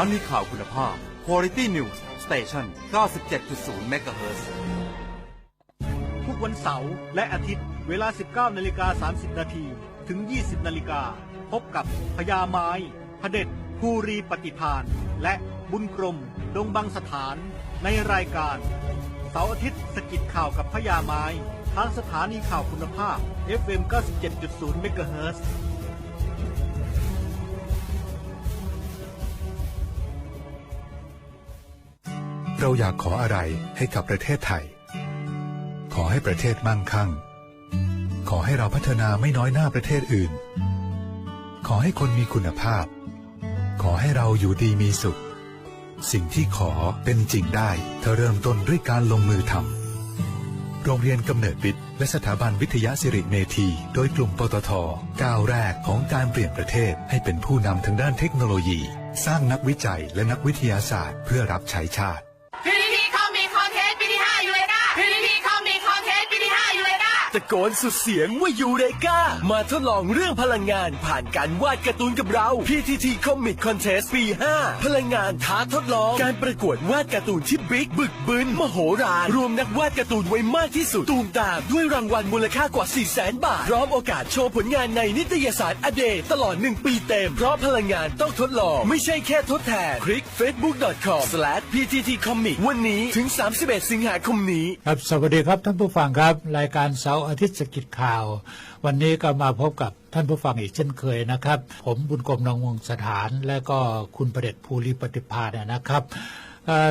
านีข่าวคุณภาพ Quality News Station 97.0 MHz ทุกวันเสาร์และอาทิตย์เวลา 19นาฬิกา30 นาทีถึง 20นาฬิกาพบกับพญาไม้พระเด็จภูรีปฏิพาน และบุญกรม ดงบังสถาน ในรายการ เสาร์อาทิตย์สกิดข่าวกับพญาไม้ทางสถานีข่าวคุณภาพ FM 97.0 MHz เราอยากขออะไรให้กับประเทศไทย ขอให้ประเทศมั่งคั่ง ขอให้เราพัฒนาไม่น้อยหน้าประเทศอื่น ขอให้คนมีคุณภาพ ขอให้เราอยู่ดีมีสุข สิ่งที่ขอเป็นจริงได้ถ้าเริ่มต้นด้วยการลงมือทำโรงเรียนกำเนิดวิทย์และสถาบันวิทยาสิริเมธี โดยกลุ่มปตทก้าวแรกของการเปลี่ยนประเทศให้เป็นผู้นำทางด้านเทคโนโลยี สร้างนักวิจัยและนักวิทยาศาสตร์ เพื่อรับใช้ชาติ ตะโกนสุดเสียงว่ายูเรกามาทดลองเรื่องพลังงานผ่านการวาดการ์ตูนกับเรา PTT Comic Contest ปี 5 พลังงานท้าทดลอง การประกวดวาดการ์ตูนที่บิ๊กบึกบึนมโหฬารรวมนักวาดการ์ตูนไว้มากที่สุด ตูมตามด้วยรางวัลมูลค่ากว่า 4 0 0แสนบาท พร้อมโอกาสโชว์ผลงานในนิตยสารอเดย์ตลอด 1 ปีเต็ม เพราะพลังงานต้องทดลอง ไม่ใช่แค่ทดแทนคลิก facebook.com/pttcomic วันนี้ถึง 31 สิงหาคมนี้ ครับ สวัสดีครับท่านผู้ฟังครับ รายการเสาอาทิตย์สกิจข่าว วันนี้ก็มาพบกับท่านผู้ฟังอีกเช่นเคยนะครับ ผมบุญกรมนองวงสถาน และก็คุณประเดชภูริปฏิภาณนะครับ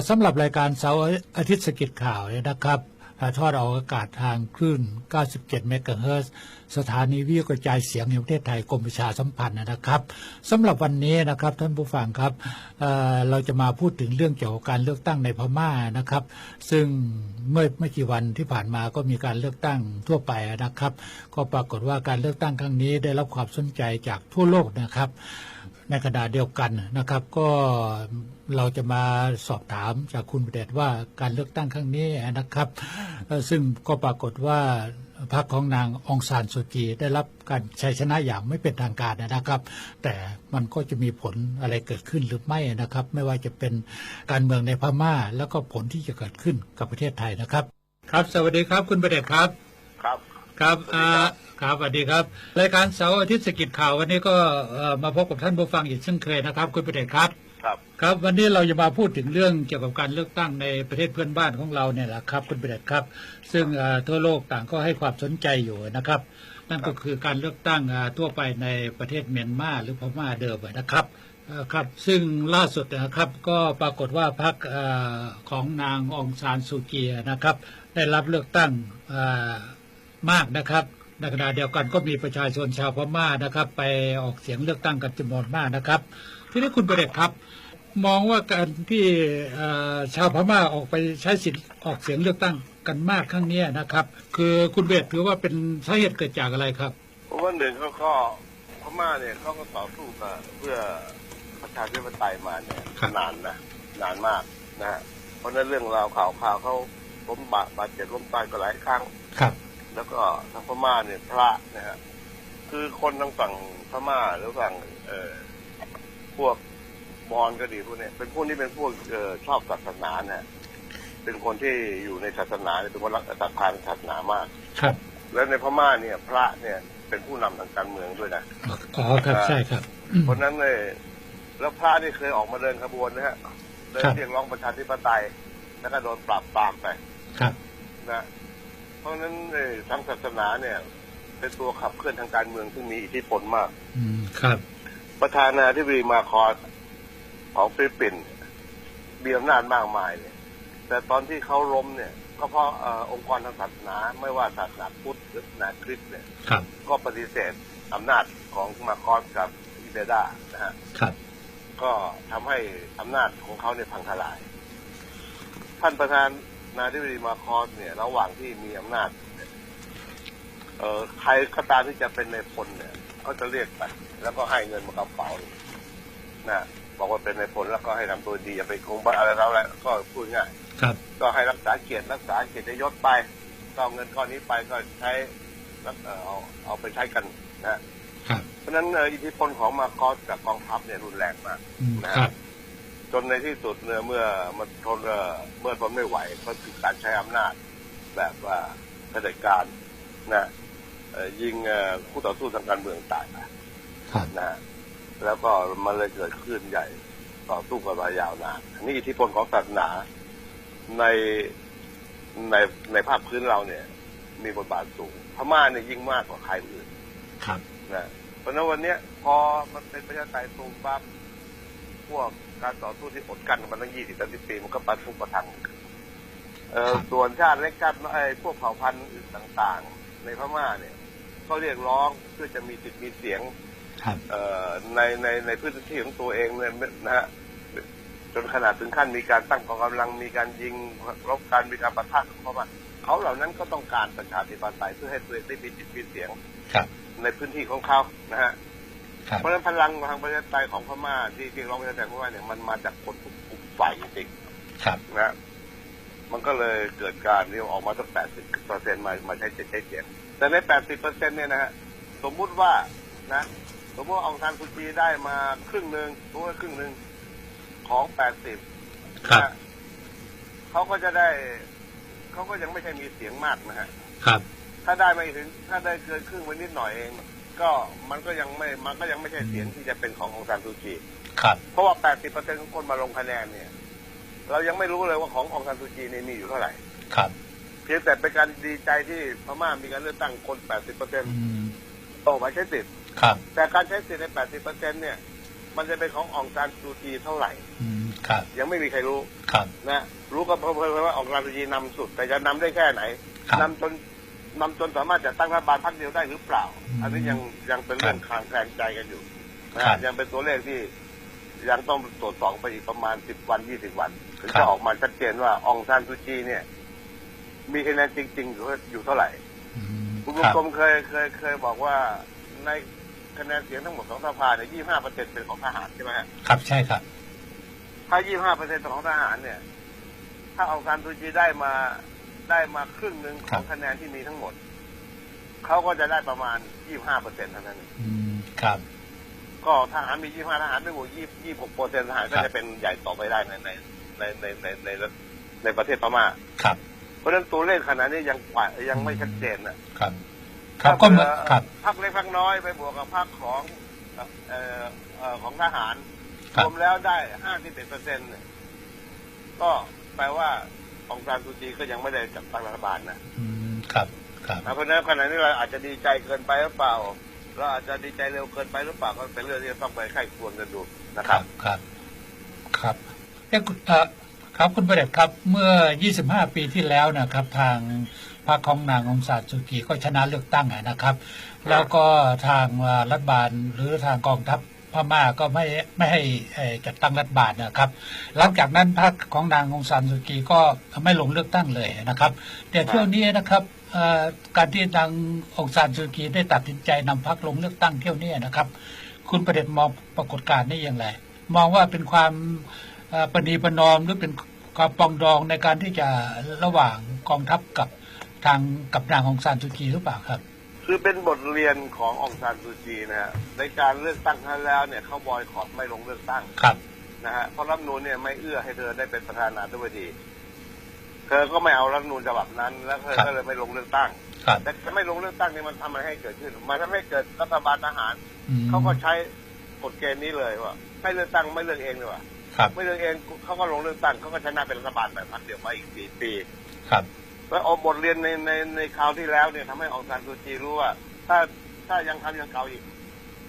สำหรับรายการเสาร์อาทิตย์สกิจข่าวเนี่ยนะครับ ถ่ายทอดออกอากาศทางคลื่น 97 เมกะเฮิรตซ์สถานีวิทยุกระจายเสียงแห่งประเทศไทยกรมประชาสัมพันธ์นะครับสำหรับวันนี้นะครับท่านผู้ฟังครับเเราจะมาพูดถึงเรื่องเกี่ยวกับการเลือกตั้งในพม่านะครับ ซึ่งเมื่อไม่กี่วันที่ผ่านมาก็มีการเลือกตั้งทั่วไปนะครับ ก็ปรากฏว่าการเลือกตั้งครั้งนี้ได้รับความสนใจจากทั่วโลกนะครับ ในขณะเดียวกันนะครับก็ เราจะมาสอบถามจากคุณประเดชว่าการเลือกตั้งครั้งนี้นะครับเอ่อซึ่งก็ปรากฏว่าพรรคของนางองซานสุจีได้รับการชัยชนะอย่างไม่เป็นทางการนะครับ แต่มันก็จะมีผลอะไรเกิดขึ้นหรือไม่นะครับ ไม่ว่าจะเป็นการเมืองในพม่า แล้วก็ผลที่จะเกิดขึ้นกับประเทศไทยนะครับ ครับ สวัสดีครับ คุณประเดชครับ ครับครับสวัสดีครับอ่าครับสวัสดีครับ รายการเสาร์อาทิตย์สกิจข่าววันนี้ก็เอ่อมาพบกับท่านผู้ฟังอีกเช่นเคยนะครับ คุณประเดชครับ ครับ ครับวันนี้เราจะมาพูดถึงเรื่องเกี่ยวกับการเลือกตั้งในประเทศเพื่อนบ้านของเราเนี่ยแหละครับคุณประเดชครับ ซึ่งทั่วโลกต่างก็ให้ความสนใจอยู่นะครับ นั่นก็คือการเลือกตั้งทั่วไปในประเทศเมียนมาหรือพม่าเดิมนะครับครับซึ่งล่าสุดนะครับก็ปรากฏว่าพรรคของนางองซานซูจีนะครับ ได้รับเลือกตั้งมากนะครับในขณะเดียวกันก็มีประชาชนชาวพม่านะครับ ไปออกเสียงเลือกตั้งกันจำนวนมากนะครับ ทีนี้คุณประเดชครับ มองว่าการที่เอ่อชาวพม่าออกไปใช้สิทธิ์ออกเสียงเลือกตั้งกันมากครั้งเนี้ยนะครับ คือคุณเบสถือว่าเป็นสาเหตุเกิดจากอะไรครับเพราะว่าหนึ่งเขาก็พม่าเนี่ยเขาก็ต่อสู้กับเพื่อประชาธิปไตยมาเนี่ยครับนานนะนานมากนะฮะเพราะฉะนั้นเรื่องราวข่าวข่าวเขาล้มบาดบาดเจ็บล้มตายก็หลายครั้งครับ แล้วก็ทางพม่าเนี่ยพระนะฮะคือคนทางฝั่งพม่าหรือฝั่งเอ่อ พวกมอญก็ดีพวกเนี้ยเป็นพวกนี้เป็นพวกเอ่อชอบศาสนานะเป็นคนที่อยู่ในศาสนาเนี่ยเป็นคนรักศรัทธาในศาสนามาก ครับ แล้วในพม่าเนี่ย พระเนี่ยเป็นผู้นำทางการเมืองด้วยนะอ๋อครับใช่ครับอืมเพราะฉะนั้นเลยแล้วพระนี่เคยออกมาเดินขบวนนะฮะเดินครับเรียกร้องประชาธิปไตยแล้วก็โดนปราบปรามไปครับนะเพราะฉะนั้นเอ่อทางศาสนาเนี่ย เป็นตัวขับเคลื่อนทางการเมืองซึ่งมีอิทธิพลมาก อืมครับ ประธานาธิบดีมาคอสของฟิลิปปินส์มีอำนาจมากมายเนี่ย แต่ตอนที่เขาล้มเนี่ย ก็เพราะเอ่อองค์กรทางศาสนาไม่ว่าศาสนาพุทธหรือศาสนาคริสต์เนี่ยครับก็ปฏิเสธอำนาจของมาคอสกับอิเบดานะฮะครับก็ทำให้อำนาจของเขาเนี่ยพังทลาย ท่านประธานนาธิบดีมาคอสเนี่ย ระหว่างที่มีอำนาจเนี่ยเอ่อใครก็ตามที่จะเป็นในพลเนี่ย เขาจะเรียกไป แล้วก็ให้เงินมากระเป๋านะบอกว่าเป็นในพลแล้วก็ให้ทำตัวดีอย่าไปคงบ้าอะไรแล้วแหละก็พูดง่ายครับ ก็ให้รักษาเกียรติรักษาเกียรติยศไปก็เอาเงินก้อนนี้ไปก็ใช้รักเอ่อเอาเอาไปใช้กันนะครับเพราะฉะนั้นเอ่ออิทธิพลของมาคอสกับกองทัพเนี่ยรุนแรงมากอืมนะครับพจนในที่สุดเนี่ยเมื่อมันทนเอ่อเมื่อทนไม่ไหวก็คือการใช้อำนาจแบบว่าเผด็จการนะเอ่อ ยิงเอ่อคู่ต่อสู้ทางการเมืองตายไปครับนะฮะแล้วก็มันเลยเกิดขึ้นใหญ่ต่อสู้กันมายาวนานอันนี้อิทธิพลของศาสนาในในในภาคพื้นเราเนี่ย มีบทบาทสูงพม่าเนี่ยยิ่งมากกว่าใครอื่นครับนะเพราะฉะนั้นวันเนี้ยพอมันเป็นประชาธิปไตยสูงปั๊บพวกการต่อสู้ที่อดกันมาตั้งยี่สิบสามสิบปีมันก็ปันทุกประทังเอ่อส่วนชาติเล็กชาติน้อยไอ้พวกเผ่าพันธุ์อื่นต่างๆ ในพม่าเนี่ย ก็เรียกร้องเพื่อจะมีสิทธิ์มีเสียงครับเอ่อในในในพื้นที่ของตัวเองเนี่ยนะฮะจนขนาดถึงขั้นมีการตั้งกองกำลังมีการยิงรบกันมีการประทะเข้ามาเขาเหล่านั้นก็ต้องการประชาธิปไตยเพื่อให้ตัวเองได้มีสิทธิ์มีเสียงครับในพื้นที่ของเขานะฮะครับเพราะฉะนั้นพลังทางประชาธิปไตยของพม่าที่ที่ร้องประชาธิปไตยของพม่าเนี่ยมันมาจากคนทุกกลุ่มฝ่ายจริงครับๆนะฮะมันก็เลยเกิดการที่ออกมาตั้งแปดสิบเปอร์เซ็นต์มามาใช้เจ็ดใช้เสียง แต่ในแปดสิบเปอร์เซ็นต์เนี่ยนะฮะสมมุติว่านะ สมมติว่าองซานซูจีได้มาครึ่งหนึ่งสมมติว่าครึ่งหนึ่งของแปดสิบครับนะเขาก็จะได้เขาก็ยังไม่ใช่มีเสียงมากนะฮะครับ ถ้าได้ไม่ถึง ถ้าได้เกินครึ่งไปนิดหน่อยเองก็มันก็ยังไม่มันก็ยังไม่ใช่เสียงที่จะเป็นขององซานซูจีครับ เพราะว่า 80%ของคนมาลงคะแนนเนี่ย เรายังไม่รู้เลยว่าขององซานซูจีเนี่ยมีอยู่เท่าไหร่ครับเพียงแต่เป็นการดีใจที่พม่ามีการเลือกตั้งคน 80%อืมออกมาใช้สิทธิ์ครับ แต่การใช้สิทธิ์ใน 80%เนี่ย มันจะเป็นขององซานซูจีเท่าไหร่อืมครับ ยังไม่มีใครรู้ครับนะรู้ก็เพราะว่าองซานซูจีนำสุด แต่จะนำได้แค่ไหนครับนำจนนำจนสามารถจะตั้งรัฐบาลพรรคเดียวได้หรือเปล่าอืมอันนี้ยังยังเป็นเรื่องคลางแคลงใจกันอยู่นะครัฮะบยังเป็นตัวเลขที่ยังต้องตรวจสอบไปอีกประมาณสิบวันยี่สิบวันถึงครัจะบออกมาชัดเจนว่าองซานซูจีเนี่ย มีคะแนนจริง ๆ อยู่อยู่เท่าไหร่อืมคุณคบุญรับกรมเคยเคยเคยบอกว่าในคะแนนเสียงทั้งหมดของสภาเนี่ยยี่ห้าเปอร์เซ็นเป็นของทหารใช่ไหมฮะครับใช่ครับ ถ้ายี่ห้าเปอร์เซ็นของทหารเนี่ย ถ้าองซานซูจีได้มาได้มาครึ่งหนึ่งของคะแนนที่มีทั้งหมด เขาก็จะได้ประมาณยี่ห้าเปอร์เซ็นต์เท่านั้นเองอืมครับ ก็ทหารมียี่ห้าทหารไม่บวกยี่ยี่หกเปอร์เซ็นต์ทหารก็ครับจะเป็นใหญ่ต่อไปได้ในในในในในในในประเทศพม่าครับ เพราะฉะนั้นตัวเลขขนาดนี้ยังกว่ายังไม่ชัดเจนนะครับ ครับก็เหมือนถ้าครับพรรคเล็กพรรคน้อยไปบวกกับพรรคของเอ่อเอ่อของทหารครรับวมแล้วได้ห้าสิบเอ็ดเปอร์เซ็นต์ก็แปลว่าองซานซูจีก็ยังไม่ได้จัดตั้งรัฐบาลนะอืมครับ ครับเพราะฉะนั้นขณะนี้เราอาจจะดีใจเกินไปหรือเปล่าเราอาจจะดีใจเร็วเกินไปหรือเปล่าก็เป็นเรื่องที่ต้องไปไข้ควรกันดูนะคครัรับบครับ ครับเอ๊ะ ครับคุณประเดชครับเมื่อ 25 ปีที่แล้วนะครับ ทางพรรคของนางองซานซูกีก็ชนะเลือกตั้งนะครับ แล้วก็ทางรัฐบาลหรือทางกองทัพพม่าก็ไม่ไม่ให้จัดตั้งรัฐบาลนะครับ หลังจากนั้นพรรคของนางองซานซูกีก็ไม่ลงเลือกตั้งเลยนะครับแต่เที่ยวนี้นะครับการที่นางองซานซูกีได้ตัดสินใจนำพรรคลงเลือกตั้งเที่ยวนี้นะครับ คุณประเดชมองปรากฏการณ์นี้อย่างไร มองว่าเป็นความ ประนีประนอมหรือเป็นความปรองดองในการที่จะระหว่างกองทัพกับทางกับนางองซานซูจีหรือเปล่าครับ คือเป็นบทเรียนขององซานซูจีนะฮะในการเลือกตั้งครั้งแล้วเนี่ยเขาบอยคอรไม่ลงเลือกตั้งครับนะฮะเพราะรัฐธรรมนูลเนี่ยไม่เอื้อให้เธอได้เป็นประธานาธิบดี เธอก็ไม่เอารัฐธรรมนูลฉบับนั้น แล้วเธอครับก็เลยไม่ลงเลือกตั้งครับแต่ถ้าไม่ลงเลือกตั้งนี่มันทำอะไรให้เกิดขึ้นมันทำให้เกิดรัฐบาลทหารอืมเขาก็ใช้กฎเกณฑ์นี้เลยว่าให้เลือกตั้งไม่เลือกเองเลยว่า ครับไม่เลือกเองเขาก็ลงเลือกตั้งเขาก็ชนะเป็นรัฐบาลแบบพักเดียวมาอีกสี่ปี ครับ แล้วเอาบทเรียนในในในคราวที่แล้วเนี่ยทำให้องซานซูจีรู้ว่า ถ้าถ้ายังทำอย่างเก่าอีก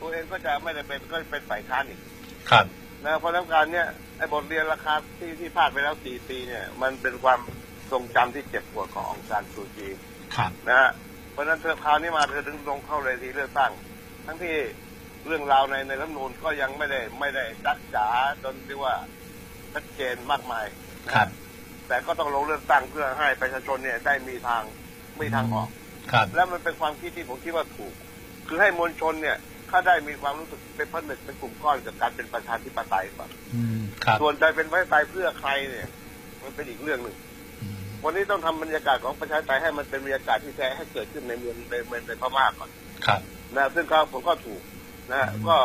ตัวเองก็จะไม่ได้เป็นก็เป็นฝ่ายค้านอีก ครับนะเพราะน้ำการเนี่ยไอ้บทเรียนราคาที่ที่พลาดไปแล้วสี่ปีเนี่ย มันเป็นความทรงจำที่เจ็บปวดขององซานซูจีครับนะฮะเพราะฉะนั้นเธอคราวนี้มาเธอถึงลงเข้าเลยทีเลือกตั้ง ทั้งที่ เรื่องราวในในรัฐธรรมนูลก็ยังไม่ได้ไม่ได้จัดจ๋าจนที่ว่าชัดเจนมากมายนะครับ แต่ก็ต้องลงเลือกตั้งเพื่อให้ประชาชนเนี่ยได้มีทางมีทางออก ครับ และมันเป็นความคิดที่ผมคิดว่าถูก คือให้มวลชนเนี่ยถ้าได้มีความรู้สึกเป็นผนึกเป็นกลุ่มก้อนกับการเป็นประชาธิปไตยก่อนอืมครับส่วนใจเป็นประชาธิปไตยเพื่อใครเนี่ย มันเป็นอีกเรื่องหนึ่งอืมวันนี้ต้องทำบรรยากาศของประชาธิปไตยให้มันเป็นบรรยากาศที่แท้ให้เกิดขึ้นในเมืองในเมืองในพม่าก่อน ครับนะซึ่งก็ผมก็ถูก นะฮะอืมก็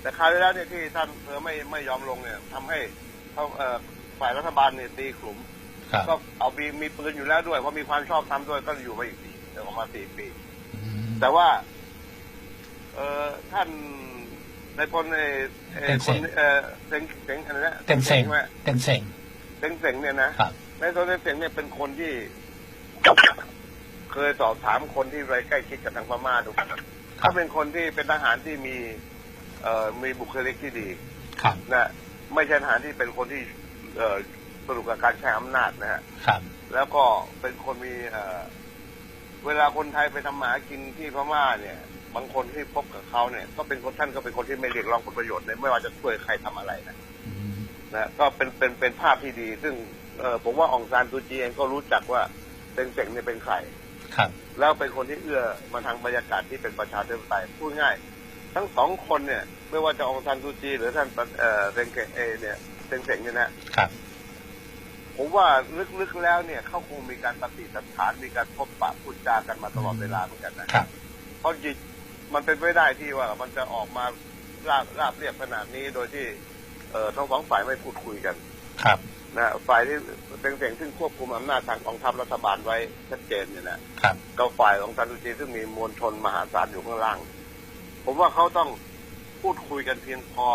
แต่คราวที่แล้วเนี่ยที่ท่านเธอไม่ไม่ยอมลงเนี่ยทำให้เขาเอ่อฝ่ายรัฐบาลเนี่ยตีกลุ่มครับก็เอามีมีปืนอยู่แล้วด้วยเพราะมีความชอบทำด้วยก็อยู่มาอีกสี่เดี๋ยวประมาณสี่ปีอืมแต่ว่า เออท่านในพลในเอ่อเต็งคเซ็นงเออเซ็งเซ็งอะไรนะเต็งเซ็งใช่ไหมเต็งเซ็งเซ็งเซ็งเนี่ยนะครับในตัวเต็งเซ็งเนี่ยเป็นคนที่ เคยสอบถามคนที่ไปใกล้ชิดกับทางพม่าดูครั เขาบเป็นคนที่เป็นทหารที่มีเอ่อมีบุคลิกที่ดีครับนะไม่ใช่ทหารที่เป็นคนที่เอ่อสนุกกับการใช้อำนาจนะฮะครับแล้วก็เป็นคนมีเอ่อเวลาคนไทยไปทำหมากินที่พม่าเนี่ย บางคนที่พบกับเขาเนี่ย ก็เป็นคนท่านก็เป็นคนที่ไม่เรียกร้องผลประโยชน์เลยไม่ว่าจะช่วยใครทำอะไรนะอืมนะก็เป็นเป็นเป็นภาพที่ดี ซึ่งเออผมว่าองซานซูจีเองก็รู้จักว่าเต็งเต็งเนี่ยเป็นใคร ครับแล้วเป็นคนที่เอื้อมาทางบรรยากาศที่เป็นประชาธิปไตยพูดง่าย ทั้งสองคนเนี่ย ไม่ว่าจะองซานซูจี หรือท่านเอ่อเต็งเกเอเนี่ยเต็งเต็งเนี่ยนะครับ ผมว่าลึกๆแล้วเนี่ยเขาคงมีการปฏิสันฐานมีการพบปะพูดจากันมาตลอดเวลาเหมือนกันนะครับเพราะจิตมันเป็นไม่ได้ที่ว่ามันจะออกมาราบราบเรียบขนาดนี้โดยที่ เอ่อทั้งสองฝ่ายไม่พูดคุยกัน ครับ นะฝ่ายที่เป็นเสียงซึ่งควบคุมอำนาจทางกองทัพรัฐบาลไว้ชัดเจนเนี่ยนะครับก็ฝ่ายของซานูจีซึ่งมีมวลชนมหาศาลอยู่ข้างล่าง ผมว่าเขาต้องพูดคุยกันเพียงพอ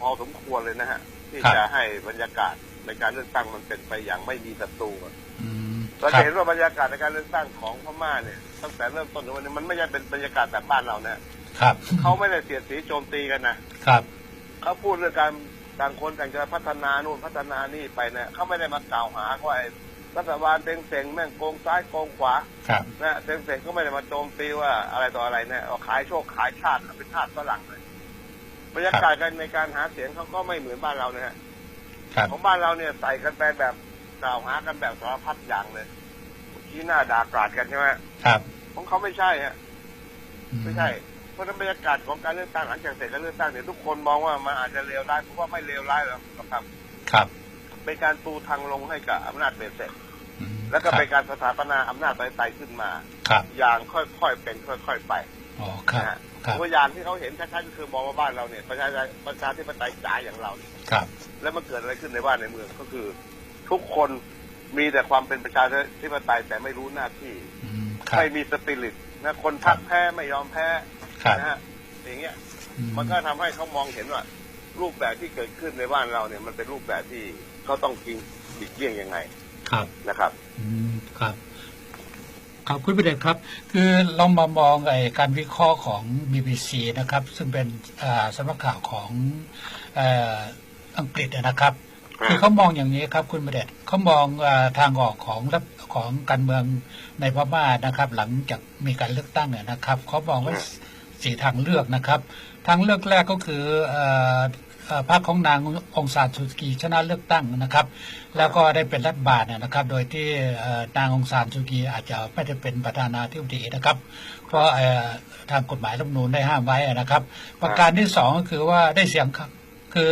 พอสมควรเลยนะฮะ ที่ครับจะให้บรรยากาศในการเลือกตั้งมันเป็นไปอย่างไม่มีศัตรูอะอืมคเรารับจะเห็นว่าบรรยากาศในการเลือกตั้งของพม่าเนี่ยตั้งแต่เริ่มต้นถึงวันนี้มันไม่ใช่เป็นบรรยากาศแบบบ้านเรานะครับเขาไม่ได้เสียดสีโจมตีกันนะครับเขาพูดเรื่องการ ต่างคนต่างจะพัฒนานู่นพัฒนานี่ไปเนี่ยเขาไม่ได้มากล่าวหาว่าไอ้รัฐบาลเต็งเต็งแม่งโกงซ้ายโกงขวาครับนะเต็งเต็งก็ไม่ได้มาโจมตีว่าอะไรต่ออะไรเนี่ยเอาขายโชคขายชาติเป็นชาติฝรั่งเลยบรรยากาศกันในการหาเสียงเขาก็ไม่เหมือนบ้านเรานะฮะครับของบ้านเราเนี่ยใส่กันไปแบบกล่าวหากันแบบสารพัดอย่างเลยชี้หน้าด่ากราดกันใช่ไหมครับ ของเขาไม่ใช่ฮะอืไม่ใช่เพ ราะฉะนั้นบรรยากาศของการเลือกตั้งหลังจากเสร็จการเลือกตั้งเนี่ยทุกคนมองว่ามันอาจจะเลวร้ายผมว่าไม่เลวร้ายหรอกครับ ครับ เป็นการปูทางลงให้กับอำนาจเบ็ดเสร็จอืมแล้วก็ครับเป็นการสถาปนาอำนาจประชาธิปไตยขึ้นมาครับอย่างค่อยๆเป็นค่อย ๆไปอ๋อครับนะฮะครับตัวอย่างที่เขาเห็นชัดๆก็คือมองว่าบ้านเราเนี่ยประชาประชาธิปไตยจ๋าอย่างเราเนี่ยครับ แล้วมันเกิดอะไรขึ้นในบ้านในเมืองก็คือ ทุกคนมีแต่ความเป็นประชาธิปไตยแต่ไม่รู้หน้าที่อืมครับไม่มีสปิริตนะคนพักแพ้ไม่ยอมแพ้ครับ นะฮะอย่างเงี้ยอืมันก็ทำให้เขามองเห็นว่า รูปแบบที่เกิดขึ้นในบ้านเราเนี่ย มันเป็นรูปแบบที่เขาต้องกินบิดเบี้ยงยังไง ครับนะครับอืมครับครับคุณประเดชครับ คือเรามามองไอ้การวิเคราะห์ของ BBC นะครับ ซึ่งเป็นอ่าสำนักข่าวของเอ่ออังกฤษนะครับครับคือเขามองอย่างนี้ครับคุณประเดชเขามองอาทางออกของรัฐของการเมืองในพม่านะครับ หลังจากมีการเลือกตั้งเนี่ยนะครับเขามองว่า สี่ทางเลือกนะครับทางเลือกแรกก็คืออพรรคของนางองซานสุกีชนะเลือกตั้งนะครับ แล้วก็ได้เป็นรัฐบาลนะครับ โดยที่นางองซานสุกีอาจจะไม่ได้เป็นประธานาธิบดีนะครับ เพราะทางกฎหมายรัฐมนูญได้ห้ามไว้นะครับ ประการที่สองก็คือว่าได้เสียงคือ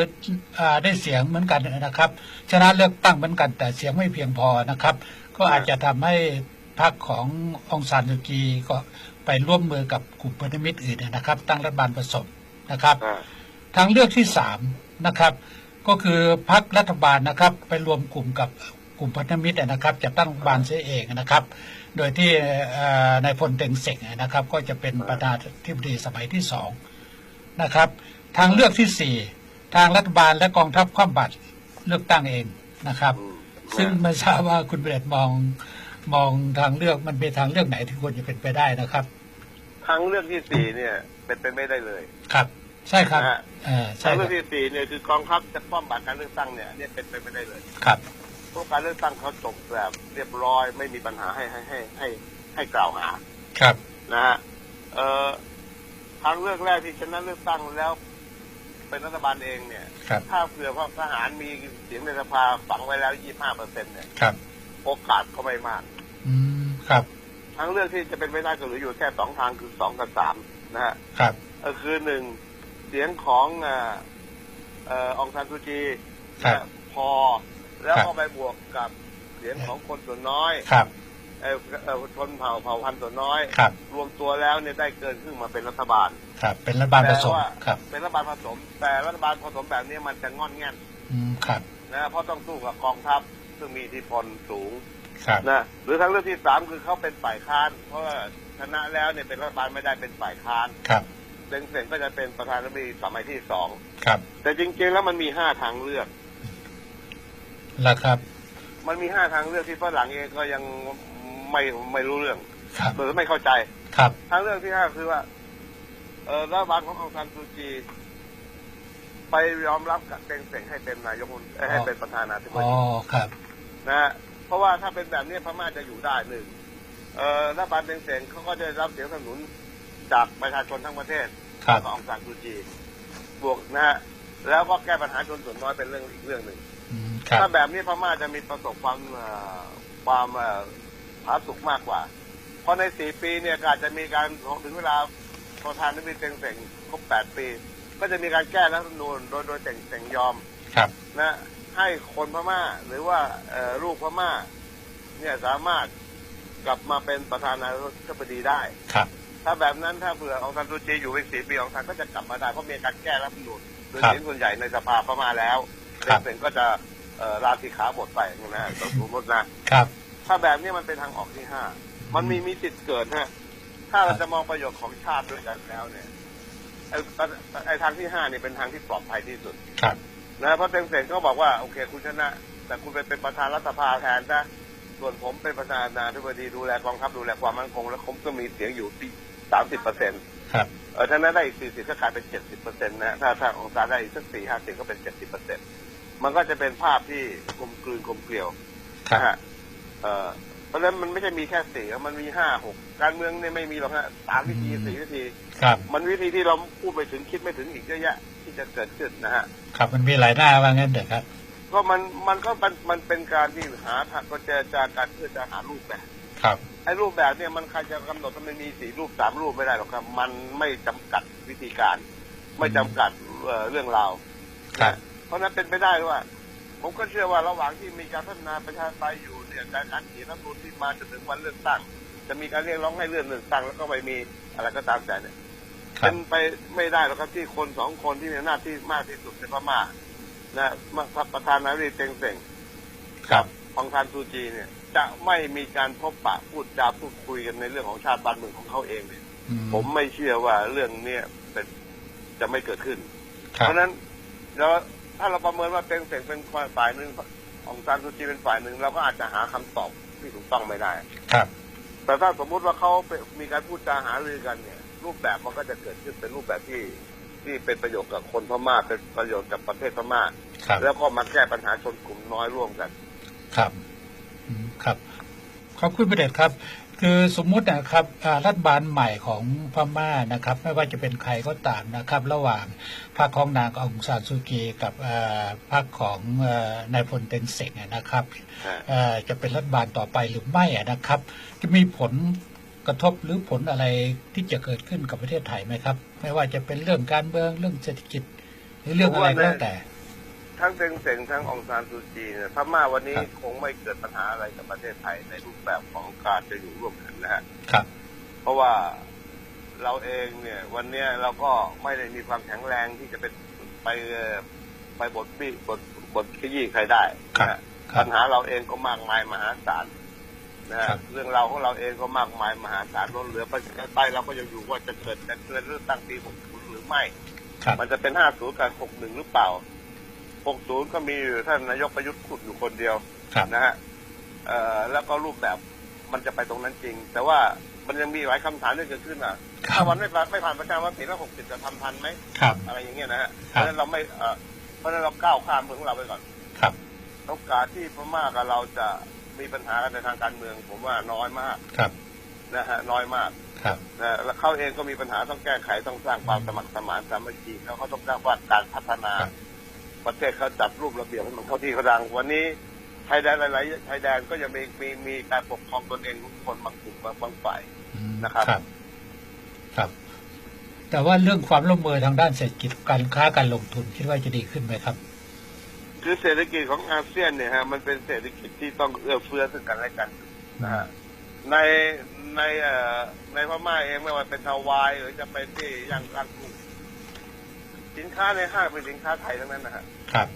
อได้เสียงเหมือนกันนะครับ ชนะเลือกตั้งเหมือนกัน แต่เสียงไม่เพียงพอนะครับ ก็อาจจะทำให้พรรคขององซานสุกีก็ ไปร่วมมือกับกลุ่มพันธมิตรอื่นนะครับ ตั้งรัฐบาลผสมนะครับอ่าทางเลือกที่สามนะครับ ก็คือพรรครัฐบาลนะครับ ไปรวมกลุ่มกับกลุ่มพันธมิตรนะครับจะตั้งรัฐบาลเสียเองนะครับ โดยที่เอ่อนายพลเต็งเสงนะครับ ก็จะเป็นประธานาธิบดีสมัยที่สองนะครับ ทางเลือกที่สี่ทางรัฐบาลและกองทัพคว่ำบาตรเลือกตั้งเองนะครับอืมซึ่งไม่ทราบว่าคุณเบรดมองมองทางเลือกมันเป็นทางเลือกไหนที่ควรจะเป็นไปได้นะครับ ทางเลือกที่สี่เนี่ย เป็นไปไม่ได้เลย ครับ ใช่ครับนะฮะเอ่อใช่ทางคเลืรัอบกที่สี่เนี่ยคือกองทัพจะป้อมบัตรการเลือกตั้งเนี่ยเนี่ยเป็นไปไม่ได้เลย ครับเพราะการเลือกตั้งเขาจบแบบเรียบร้อยไม่มีปัญหาให้ให้ให้ให้ให้กล่าวหา ครับนะฮะเอ่อทางเลือกแรกที่ชนะเลือกตั้งแล้วเป็นรัฐบาลเองเนี่ยครับถ้าเผื่อว่าทหารมีเสียงในสภาฝังไว้แล้ว 25เปอร์เซ็นต์เนี่ยครับโอกาสก็ไม่มากอืมครับ ทางเลือกที่จะเป็นไปได้ก็เหลืออยู่แค่สองทางคือสองกับสามนะฮะครับก็คือหนึ่งเสียงของเอ่อเอ่อองซานซูจีครับนะพอ แล้วครับก็ไปบวกกับเสียงของคนส่วนน้อยครับเอ่อเอ่อชนเผ่าเผ่าพันธุ์ส่วนน้อยครับรวมตัวแล้วเนี่ยได้เกินครึ่งมาเป็นรัฐบาล ครับ เป็นรัฐบาลผสมแต่ว่าครับเป็นรัฐบาลผสม แต่รัฐบาลผสมแบบนี้มันจะงอนแง่นอืมครับนะเพราะต้องสู้กับกองทัพซึ่งมีอิทธิพลสูง ครับนะหรือทางเรื่องที่สามคือเขาเป็นฝ่ายค้าน เพราะว่าชนะแล้วเนี่ยเป็นรัฐบาลไม่ได้เป็นฝ่ายค้านครับเซ็งเซ็งก็จะเป็นประธานาธิบดีสมัยที่สองครับ แต่จริงๆแล้วมันมีห้าทางเลือกแล้วครับ มันมีห้าทางเลือกที่ฝรั่งเองก็ยังไม่ไม่รู้เรื่องครับหรือไม่เข้าใจครับทางเรื่องที่ห้าคือว่า เออรัฐบาลขององซานซูจี ไปยอมรับกับเต็งเซ็งให้เป็นนายกรัฐมนตรีเอ้ยให้เป็นประธานาธิบอ๋อดีครับ นะฮะ เพราะว่าถ้าเป็นแบบนี้พม่าจะอยู่ได้หนึ่งเออรัฐบาลเต็งเซ็งเขาก็จะได้รับเสียงสนับสนุนจากประชาชนทั้งประเทศครับขององซานซูจีบวกนะฮะแล้วก็แก้ปัญหาชนส่วนน้อยเป็นเรื่องอีกเรื่องหนึ่งอืมครับถ้าแบบนี้พม่าจะมีประสบความเอ่อความเอ่อผาสุกมากกว่า เพราะในสี่ปีเนี่ยก็อาจจะมีการถึงเวลาประธานาธิบดีเต็งเต็งครบแปดปี ก็จะมีการแก้รัฐธรรมนูญโดยโดยเต็งเต็งยอม ครับ นะ ให้คนพม่าหรือว่าเอ่อลูกพม่า เนี่ยสามารถกลับมาเป็นประธานาธิบดีได้ครับ ถ้าแบบนั้นถ้าเผื่อองซานซูจีอยู่เป็นสี่ปีองซานก็จะกลับมาได้เพราะมีการแก้รัฐธรรมนูญโดยครับเสียงส่วนใหญ่ในสภาพม่าแล้วครัเต็บงเต็งก็จะเอ่อลาสิกขาบทไปนะฮะสมมตินะครับ ถ้าแบบนี้มันเป็นทางออกที่ห้ามันมีมีสิทธิ์เกิดฮะถ้าเราจะมองประโยชน์ของชาติด้วยกันแล้วเนี่ยไอ้ไอ้ทางที่ห้านี่เป็นทางที่ปลอดภัยที่สุดครับ นะเพราะเต็งเซ็งก็บอกว่าโอเค คุณชนะ แต่คุณไปเป็นประธานรัฐสภาแทนนะส่วนผมเป็นประธานาธิบดีดูแลกองทัพดูแลความมั่นคง และผมก็มีเสียงอยู่ที่สามสิบเปอร์เซ็นต์ครับเออถ้านั้นได้อีกสี่สิบก็กลายเป็นเจ็ดสิบเปอร์เซ็นต์นะถ้าถ้าองศาได้อีกสักสี่ห้าสิบก็เป็นเจ็ดสิบเปอร์เซ็นต์มันก็จะเป็นภาพที่กลมกลืนกลมเกลียวครับนะฮะเอ่อเพราะฉะนั้นมันไม่ใช่มีแค่สี่มันมีห้าหกการเมืองเนี่ยไม่มีหรอกฮะสามวิธีสี่วิธีครับมันวิธีที่เราพูดไปถึงคิดไม่ถึงอีกเยอะแยะ ที่จะเกิดขึ้นนะฮะครับมันมีหลายหน้าว่างั้นเถอะครับ ก็มันมันก็มันมันเป็นการที่หาทางก็เจรจาการเพื่อจะหารูปแบบ ครับไอ้รูปแบบเนี่ยมันใครจะกำหนดว่ามันมีสี่รูปสามรูปไม่ได้หรอกครับ มันไม่จำกัดวิธีการ ไม่จำกัดเอ่อเรื่องราวครับเพราะฉะนั้นเป็นไปได้ว่าผมก็เชื่อว่าระหว่างที่มีการพัฒนาประชาธิปไตยอยู่เนี่ยการการเขียนรัฐธรรมนูญที่มาจนถึงวันเลือกตั้ง จะมีการเรียกร้องให้เลื่อนเลือกตั้งแล้วก็ไปมีอะไรก็ตามแต่เนี่ยครั เป็บนไปไม่ได้หรอกครับที่คนสองคนที่มีอำนาจที่มากที่สุดในพม่านะมาประธานาธิบดีเต็งเซ็งครับองซานซูจีเนี่ย จะไม่มีการพบปะพูดจาพูดคุยกันในเรื่องของชาติบ้านเมืองของเขาเองเนี่ยอืผมไม่เชื่อว่าเรื่องเนี้ยเป็นจะไม่เกิดขึ้นครัเพบราะฉะนั้นเราถ้าเราประเมินว่าเต็งเต็งเป็นฝ่ายหนึ่งองซานซูจีเป็นฝ่ายหนึ่งเราก็อาจจะหาคำตอบที่ถูกต้องไม่ได้ ครับ แต่ถ้าสมมุติว่าเขาเป็นมีการพูดจาหารือกันเนี่ย รูปแบบมันก็จะเกิดขึ้นเป็นรูปแบบที่ที่เป็นประโยชน์กับคนพม่าเป็นประโยชน์กับประเทศพม่าครับแล้วก็มาแก้ปัญหาชนกลุ่มน้อยร่วมกัน ครับอืมครับขอบคุณประเด็จครับ คือสมมุตินะครับอ่ารัฐบาลใหม่ของพม่านะครับ ไม่ว่าจะเป็นใครก็ตามนะครับ ระหว่างพรรคของนางองซานซูกีกับอ่าพรรคของเอ่อนายพลเต็งเสงอะนะครับฮะเอ่อจะเป็นรัฐบาลต่อไปหรือไม่อะนะครับ จะมีผล กระทบหรือผลอะไรที่จะเกิดขึ้นกับประเทศไทยไหมครับ ไม่ว่าจะเป็นเรื่องการเมืองเรื่องเศรษฐกิจหรือเรื่องอะไรก็แล้วแต่ ทั้งเต็งเสงทั้งองซานซูจีเนี่ยพม่าวันนี้ครับคงไม่เกิดปัญหาอะไรกับประเทศไทยในรูปแบบของการจะอยู่ร่วมกันนะฮะครับ เพราะว่าเราเองเนี่ยวันเนี้ยเราก็ไม่ได้มีความแข็งแรงที่จะเป็นไปเอ่อไปบดบี้บดบดขยี้ใครได้นะฮะครับปัญหาเราเองก็มากมายมหาศาล นะฮะครับเรื่องราวของเราเองก็มากมายมหาศาลล้นเหลือประชาธิปไตยเราก็ยังอยู่ว่าจะเกิดจะเกิดเลือกตั้งปี60หรือไม่ครับมันจะเป็น 50 กับ 61 หรือเปล่า 60 ก็มีอยู่ท่านนายกประยุทธ์พูดอยู่คนเดียวครับนะฮะเอ่อแล้วก็รูปแบบมันจะไปตรงนั้นจริง แต่ว่ามันยังมีหลายคำถามที่เกิดขึ้นอะครัถ้าบวันไม่ผ่านไม่ผ่านประชามติแล้ว60 จะทำทันไหมครับอะไรอย่างเงี้ยนะฮะเพครับราะฉะนั้นเราไม่เอ่อเพราะฉะนั้นเราก้าวข้ามเมืองของเราไปก่อนครับโอกาสที่พม่ากับเราจะ มีปัญหากันในทางการเมือง ผมว่าน้อยมากครับนะฮะน้อยมากครับนะแล้วเขาเองก็มีปัญหาต้องแก้ไขต้องสร้างความสมัครสมานสามัคคีแล้วเขาต้องสร้างว่าการพัฒนาครับประเทศเขาจัดรูประเบียบให้มันเข้าที่เขาดังวันนี้ชายแดนหลายๆชายแดนก็ยังมีมีมีการปกครองตนเองของคนบางกลุ่มบางบางฝ่ายอืมนะครับครับ ครับ แต่ว่าเรื่องความร่วมมือทางด้านเศรษฐกิจการค้าการลงทุนคิดว่าจะดีขึ้นไหมครับ คือเศรษฐกิจของอาเซียนเนี่ยฮะมันเป็นเศรษฐกิจที่ต้องเอื้อเฟื้อซึ่งกันและกันนะฮะในในเอ่อในพม่าเองไม่ว่าเป็นทวายหรือจะเป็นที่ย่างกลางกรุงสินค้าในห้างเป็นสินค้าไทยทั้งนั้นนะฮะครับ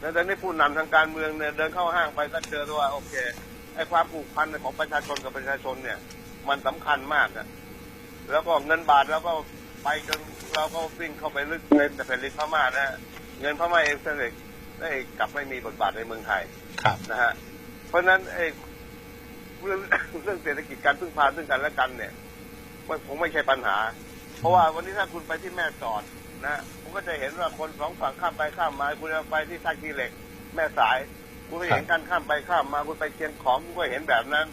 แล้วตอนนี้ผู้นำทางการเมืองเนี่ยเดินเข้าห้างไปก็เจอว่าโอเคไอ้ความผูกพันของประชาชนกับประชาชนเนี่ย มันสำคัญมากอะแล้วก็เงินบาทแล้วก็ไปจนเราก็วิ่งเข้าไปลึกในแผ่นดินพม่านะฮะเงินพม่าเองเสด็จ ได้กลับไม่มีบทบาทในเมืองไทยครับนะฮะเพราะฉะนั้นไอ้เรื่องเรื่องเศรษฐกิจการพึ่งพาซึ่งกันและกันเนี่ยมันคงไม่ใช่ปัญหา เพราะว่าวันนี้ถ้าคุณไปที่แม่สอดนะผมก็จะเห็นว่าคนสองฝั่งข้ามไปข้ามมา คุณจะไปที่ท่าขี้เหล็ก แม่สาย คุณก็เห็นกันข้ามไปข้ามมา คุณไปเชียงของคุณก็เห็นแบบนั้น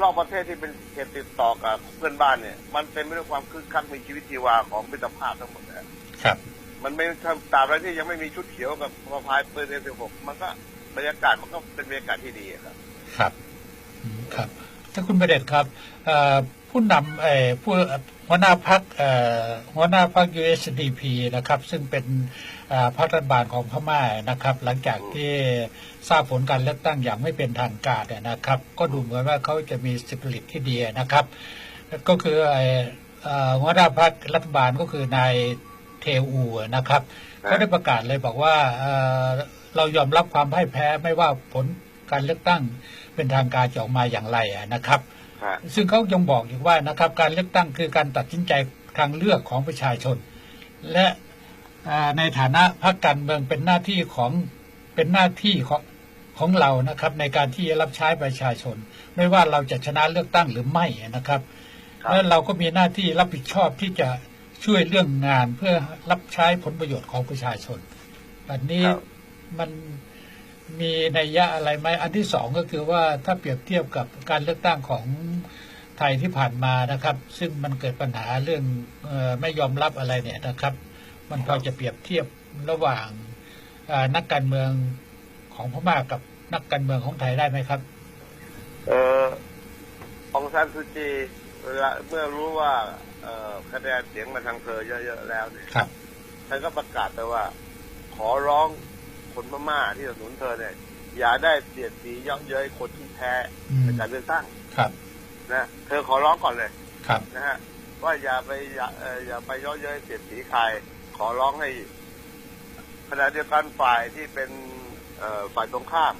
รอบประเทศที่เป็นเขตติดต่อกับเพื่อนบ้านเนี่ย มันเต็มไปด้วยความคึกคักมีชีวิตชีวาของมิตรภาพทั้งหมดนะครับ มันไม่ทำตราบใดที่ยังไม่มีชุดเขียวกับพอพายปืนเอ็มสิบหกมันก็บรรยากาศมันก็เป็นบรรยากาศที่ดีครับ ครับครับถ้าคุณประเด็จครับผู้นำผู้หัวหน้าพักหัวหน้าพัก USDP นะครับ ซึ่งเป็นพรรครัฐบาลของพม่านะครับ หลังจากที่ทราบผลการเลือกตั้งอย่างไม่เป็นทางการเนี่ยนะครับ ก็ดูเหมือนว่าเขาจะมีสปิริตที่ดีนะครับ ก็คือหัวหน้าพักรัฐบาลก็คือนาย เทอูนะครับครับก็ได้ประกาศเลยบอกว่าเอ่อเรายอมรับความพ่ายแพ้ไม่ว่าผลการเลือกตั้งเป็นทางการจะออกมาอย่างไรอะนะครับครับ ซึ่งเขายังบอกอีกว่านะครับ การเลือกตั้งคือการตัดสินใจทางเลือกของประชาชน และเอ่อในฐานะพรรคการเมืองเป็นหน้าที่ของเป็นหน้าที่ของของเรานะครับ ในการที่จะรับใช้ประชาชน ไม่ว่าเราจะชนะเลือกตั้งหรือไม่นะครับครับแล้วเราก็มีหน้าที่รับผิดชอบที่จะ ช่วยเรื่องงานเพื่อรับใช้ผลประโยชน์ของประชาชนอันนี้ครับมันมีนัยยะอะไรไหมอันที่สองก็คือว่าถ้าเปรียบเทียบกับการเลือกตั้งของไทยที่ผ่านมานะครับ ซึ่งมันเกิดปัญหาเรื่องเออไม่ยอมรับอะไรเนี่ยนะครับ มันพอจะเปรียบเทียบระหว่างเอ่อนักการเมืองของพม่ากับนักการเมืองของไทยได้ไหมครับ เออองซานซูจีเวลาเมื่อรู้ว่าเอ่อ คะแนนเสียงมาทางเธอเยอะๆแล้วเนี่ยครับท่านก็ประกาศไปว่า ขอร้องคนพม่าที่สนับสนุนเธอเนี่ย อย่าได้เสียดสีเย่อเย้ยคนที่แพ้อืมในการเลือกตั้งครับนะเธอขอร้องก่อนเลยครับนะฮะว่าอย่าไปอย่าเอ่ออย่าไปเย่อเย้ยเสียดสีใครขอร้องให้ขณะเดียวกันฝ่ายที่เป็นเอ่อฝ่ายตรงข้าม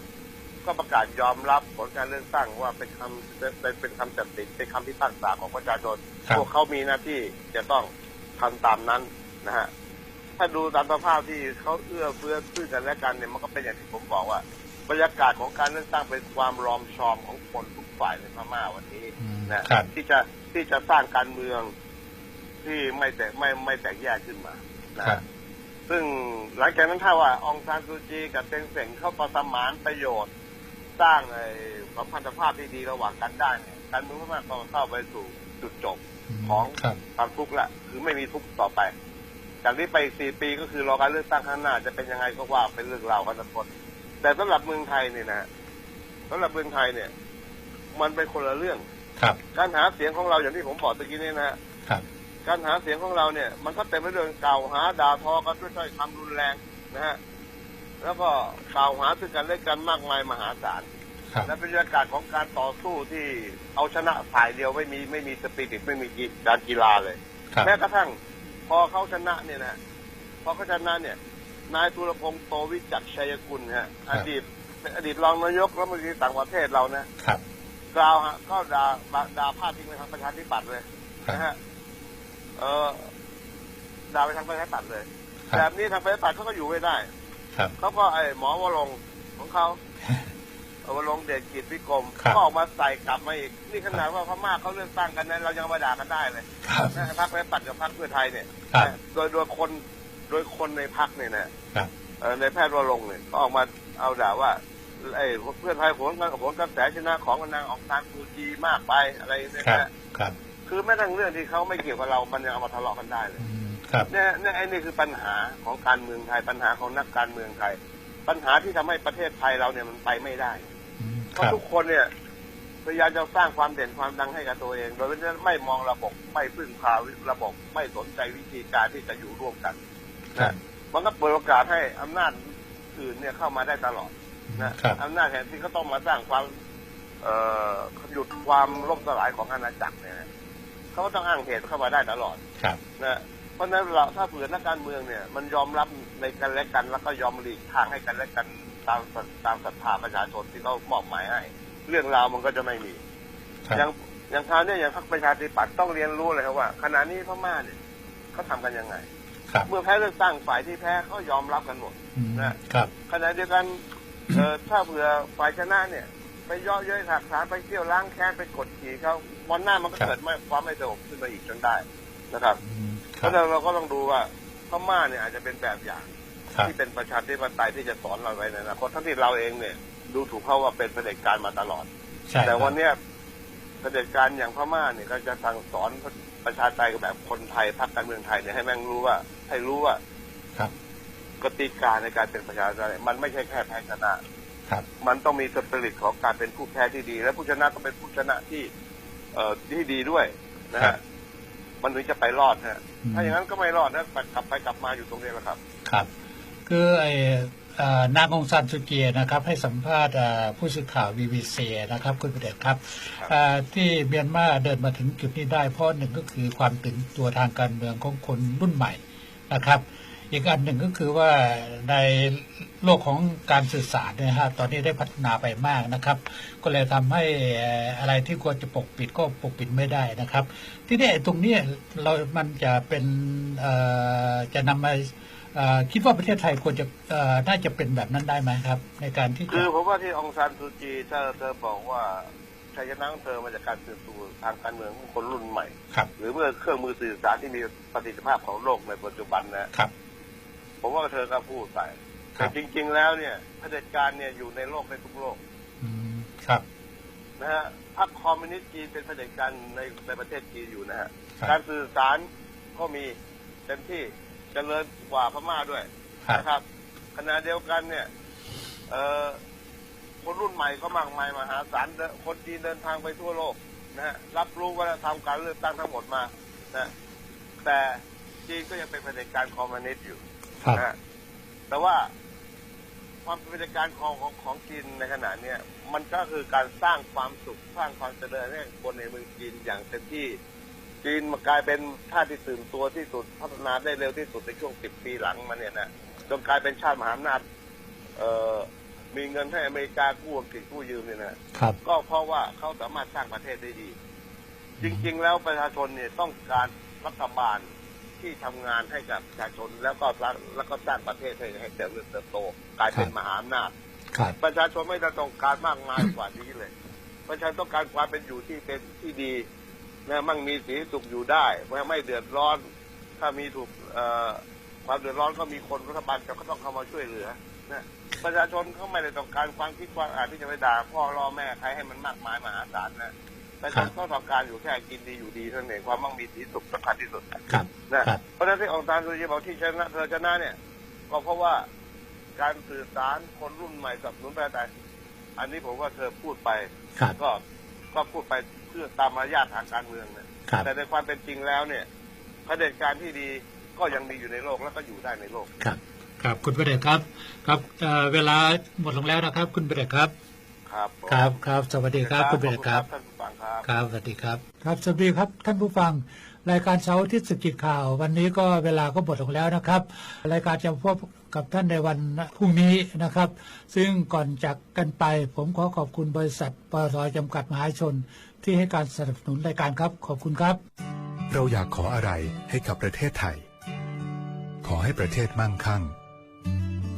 ก็ประกาศยอมรับผลการเลือกตั้งว่าเป็นคำเป็นเป็นคำตัดสินเป็นคำพิพากษาของประชาชนครับพวกเขามีหน้าที่จะต้องทำตามนั้นนะฮะถ้าดูตามสภาพที่เขาเอื้อเฟื้อซึ่งกันและกันเนี่ยมันก็เป็นอย่างที่ผมบอกว่าบรรยากาศของการเลือกตั้งเป็นความรอมชอมของคนทุกฝ่ายในพม่าวันนี้อืมนะครับที่จะที่จะสร้างการเมืองที่ไม่แตกไม่ไม่แตกแยกขึ้นมานะครัฮะบซึ่งหลังจากนั้นถ้าว่าองซานซูจีกับเต็งเส็งเข้าประสมานประโยชน์ สร้างไอ้สัมพันธภาพที่ดีระหว่างกันได้เนี่ยการเมืองพม่าก็เข้าไปสู่จุดจบของครับความทุกข์ละคือไม่มีทุกข์ต่อไป จากนี้ไปอีกสี่ปีก็คือรอการเลือกตั้งข้างหน้าจะเป็นยังไงก็ว่าเป็นเรื่องราวกันทั้งหมดแต่สำหรับเมืองไทยเนี่ยนะสำหรับเมืองไทยเนี่ย มันเป็นคนละเรื่องครับ การหาเสียงของเราอย่างที่ผมบอกตะกี้นี้นะฮะครับ การหาเสียงของเราเนี่ย มันก็เต็มไปด้วยเรื่องกล่าวหาด่าทอกันด้วยถ้อยคำรุนแรงนะฮะ แล้วก็กล่าวหาซึ่งกันและกันมากมายมหาศาลครับและบรรยากาศของการต่อสู้ที่เอาชนะฝ่ายเดียวไม่มีไม่มีสปิริตไม่มีการกีฬาเลยครับแม้กระทั่งพอเขาชนะเนี่ยนะพอเขาชนะเนี่ย นายตุลพงศ์โตวิจักรชัยกุลฮะอดีตเป็นอดีตรองนายกรัฐมนตรีต่างประเทศเรานะครับกล่าวฮะก็ด่าด่าพาดพิงไปทางประชาธิปัตย์เลยครับนะฮะเออด่าไปทางประชาธิปัตย์เลยครัแบบบนี้ทางประชาธิปัตย์เขาก็อยู่ไม่ได้ ครับเขาก็ไอ้หมอวรงค์ของเขาเออวรงค์เดชกิจวิกรมครับก็ออกมาใส่กลับมาอีก นี่ขนาดว่าพม่าเขาเลือกตั้งกันนะเรายังมาด่ากันได้เลยครับนะพรรคประชาธิปัตย์กับพรรคเพื่อไทยเนี่ยครับนะโดยโดยคนโดยคนในพรรคเนี่ยนะครับเอ่อในแพทย์วรงค์เนี่ยก็ออกมาเอาด่าว่าไอ้เพื่อไทยผลผลกระแสชนะของนางออกทางซูจีมากไปอะไรเนี่ยครับนะครับ คือแม้ทั้งเรื่องที่เขาไม่เกี่ยวกับเรา มันยังเอามาทะเลาะกันได้เลยอืม ครับเนี่ยเนี่ยไอ้นี่คือปัญหาของการเมืองไทยปัญหาของนักการเมืองไทย ปัญหาที่ทำให้ประเทศไทยเราเนี่ยมันไปไม่ได้อืมเพคราะรับทุกคนเนี่ยพยายามจะสร้างความเด่นความดังให้กับตัวเอง โดยไม่มองระบบไม่พึ่งพาระบบไม่สนใจวิธีการที่จะอยู่ร่วมกันครับนะมันก็เปิดโอกาสให้อำนาจอื่นเนี่ยเข้ามาได้ตลอดนะครับอำนาจแห่งที่เขาต้องมาสร้างความเอ่อหยุดความล่มสลายของอาณาจักรเนี่ยนะเขาก็ต้องอ้างเหตุเข้ามาได้ตลอดครับนะ เพราะฉะนั้นเราถ้าเผื่อนักการเมืองเนี่ย มันยอมรับในกันและกัน แล้วก็ยอมหลีกทางให้กันและกันตามตามศรัทธาประชาชนที่เขามอบหมายให้ เรื่องราวมันก็จะไม่มีครับอย่างอย่างคราวเนี้อย่างพรรคประชาธิปัตย์ต้องเรียนรู้เลยครับว่า ขณะนี้พม่าเนี่ยเขาทำกันยังไงครับเมื่อแพ้เลือกตั้งฝ่ายที่แพ้เขายอมรับกันหมดอืมนะครับขณะเดียวกันเอ่อถ้าเผื่อฝ่ายชนะเนี่ย ไปเย่อเย้ยถักฐานไปเที่ยวล้างแค้นไปกดขี่เขาวันหน้ามันก็ครับเกิดไม่ความไม่สงบขึ้นมาอีกจนได้นะครับอืม เพครัราะบฉะนั้นเราก็ต้องดูว่าพม่าเนี่ยอาจจะเป็นแบบอย่างครับที่เป็นประชาธิปไตยที่จะสอนเราไว้ในอนาคตทั้งที่เราเองเนี่ย ดูถูกเขาว่าเป็นเผด็จการมาตลอดใช่คแต่รับวันเนี้ยเผด็จการอย่างพม่าเนี่ยก็จะสั่งสอนประชาธิปไตยแบบคนไทยพรรคการเมืองไทยเนี่ยให้แม่งรู้ว่า ให้รู้ว่าครับกติกาในการเป็นประชาธิปไตยมันไม่ใช่แค่แพ้ชนะครับมันต้องมีสปิริตของการเป็นผู้แพ้ที่ดี และผู้ชนะต้องเป็นผู้ชนะที่ เอ่อที่ดีด้วยนะครัฮะบ มันถึงจะไปรอดฮะอืมถ้าอย่างนั้นก็ไม่รอดนะกลับไปกลับมาอยู่ตรงนี้แหละครับ ครับ คือไอ้เอ่อนางองซันสุเกียนะครับ ให้สัมภาษณ์เอ่อผู้สื่อข่าว BBC นะครับ คุณประเดชครับครับเอ่อที่เมียนมาเดินมาถึงจุดนี้ได้เพราะหนึ่งก็คือความตื่นตัวทางการเมืองของคนรุ่นใหม่นะครับ อีกอันหนึ่งก็คือว่าในโลกของการสื่อสารเนี่ยฮะตอนนี้ได้พัฒนาไปมากนะครับ ก็เลยทำให้เอ่ออะไรที่ควรจะปกปิดก็ปกปิดไม่ได้นะครับ ที่นี่ไอ้ตรงเนี้ยเรามันจะเป็นเอ่อจะนำมาเอ่อคิดว่าประเทศไทยควรจะเอ่อน่าจะเป็นแบบนั้นได้ไหมครับ ในการที่คืจะอผมว่าที่องซานซูจีเธอเธอบอกว่าชัยชนะของเธอมาจากการสืบสวนทางการเมืองของคนรุ่นใหม่ครับหรือเมื่อเครื่องมือสื่อสารที่มีประสิทธิภาพของโลกในปัจจุบันนะครับ ผมว่าเธอก็พูดไปครัแต่บจริง ๆ แล้วเนี่ยเผด็จการเนี่ยอยู่ในโลกในทุกโลกอืมครับนะฮะพรรคคอมมิวนิสต์จีนเป็นเผด็จการในในประเทศจีนอยู่นะฮะครับการสื่อสารก็มีเต็มที่เจริญกว่าพม่าด้วยครับนะครับขณะเดียวกันเนี่ย เอ่อคนรุ่นใหม่ก็มากมายมหาศาลเดินคนจีนเดินทางไปทั่วโลกนะฮะรับรู้วัฒนธรรมการเลือกตั้งทั้งหมดมานะแต่จีนก็ยังเป็นเผด็จการคอมมิวนิสต์อยู่ครับ นะฮะแต่ว่าความเป็นเผด็จการของของของจีนในขณะเนี้ยมันก็คือการสร้างความสุขสร้างความเจริญให้คนในเมืองจีนอย่างเต็มที่จีนมากลายเป็นชาติที่ตื่นตัวที่สุดพัฒนาได้เร็วที่สุดในช่วงสิบปีหลังมาเนี่ยนะจนกลายเป็นชาติมหาอำนาจเอ่อมีเงินให้อเมริกากู้อังกฤษกู้ยืมเนี่ยนะครับก็เพราะว่าเขาสามารถสร้างประเทศได้ดี จริง ๆ แล้วประชาชนเนี่ยต้องการรัฐบาล ที่ทำงานให้กับประชาชนแล้วก็สร้างแล้วก็สร้างประเทศให้ให้เจริญเติบโตกลายเป็นครับมหาอำนาจครับประชาชนไม่ได้ต้องการมากมายกว่านี้เลยประชาชนต้องการความเป็นอยู่ที่เป็นที่ดีนะมั่งมีสีสุขอยู่ได้ไม่ไม่เดือดร้อน ถ้ามีถูกเอ่อความเดือดร้อนก็มีคนรัฐบาลจะก็ต้องเข้ามาช่วยเหลือนะประชาชนเขาไม่ได้ต้องการความคิดความอ่านที่จะไปด่าพ่อรอแม่ใครให้มันมากมายมหาศาลนะ ประชาชนก็ต้องการอยู่แค่กินดีอยู่ดีเท่านั้นเองความมั่งมีสีสุขสำคัญที่สุดครับนะครับเพราะฉะนั้นที่องค์การสุริยบอกที่ชนะเธอชนะเนี่ย ก็เพราะว่าการสื่อสารคนรุ่นใหม่สนับสนุนประชาธิปไตยอันนี้ผมว่าเธอพูดไปครับก็ก็พูดไปเพื่อตามมารยาททางการเมืองเนี่ยครับแต่ในความเป็นจริงแล้วเนี่ยเผด็จการที่ดีก็ยังมีอยู่ในโลกแล้วก็อยู่ได้ในโลกครับ ครับคุณประเดชครับครับเอ่อเวลาหมดลงแล้วนะครับ คุณประเดชครับ ครับผมครับครับ สวัสดีครับคุณประเดชครับ ขอณท่านผู้ฟังครับครับสวัสดีครับ ครับสวัสดีครับท่านผู้ฟัง รายการเสาร์อาทิตย์สกิจข่าว วันนี้ก็เวลาก็หมดลงแล้วนะครับ รายการจะพบกับท่านในวันพรุ่งนี้นะครับ ซึ่งก่อนจากกันไป ผมขอขอบคุณบริษัทปตทจำกัดมหาชน ที่ให้การสนับสนุนรายการครับ ขอบคุณครับ เราอยากขออะไรให้กับประเทศไทย ขอให้ประเทศมั่งคั่ง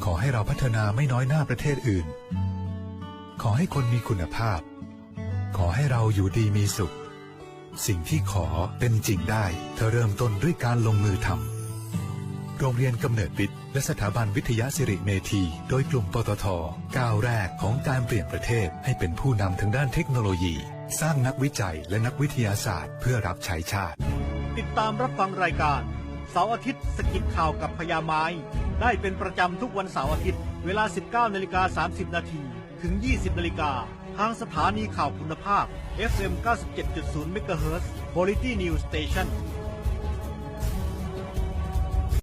ขอให้เราพัฒนาไม่น้อยหน้าประเทศอื่น ขอให้คนมีคุณภาพ ขอให้เราอยู่ดีมีสุข สิ่งที่ขอเป็นจริงได้ เธอเริ่มต้นด้วยการลงมือทำโรงเรียนกำเนิดวิทย์และสถาบันวิทยาสิริเมธี โดยกลุ่มปตทก้าวแรกของการเปลี่ยนประเทศให้เป็นผู้นำทางด้านเทคโนโลยี สร้างนักวิจัยและนักวิทยาศาสตร์ เพื่อรับใช้ชาติ ติดตามรับฟังรายการเสาร์อาทิตย์สกิดข่าวกับพญาไม้ ได้เป็นประจำทุกวันเสาร์อาทิตย์ เวลา 19นาฬิกา30นาทีถึง 20นาฬิกา ทางสถานีข่าวคุณภาพ FM 97.0 MHz Quality News Station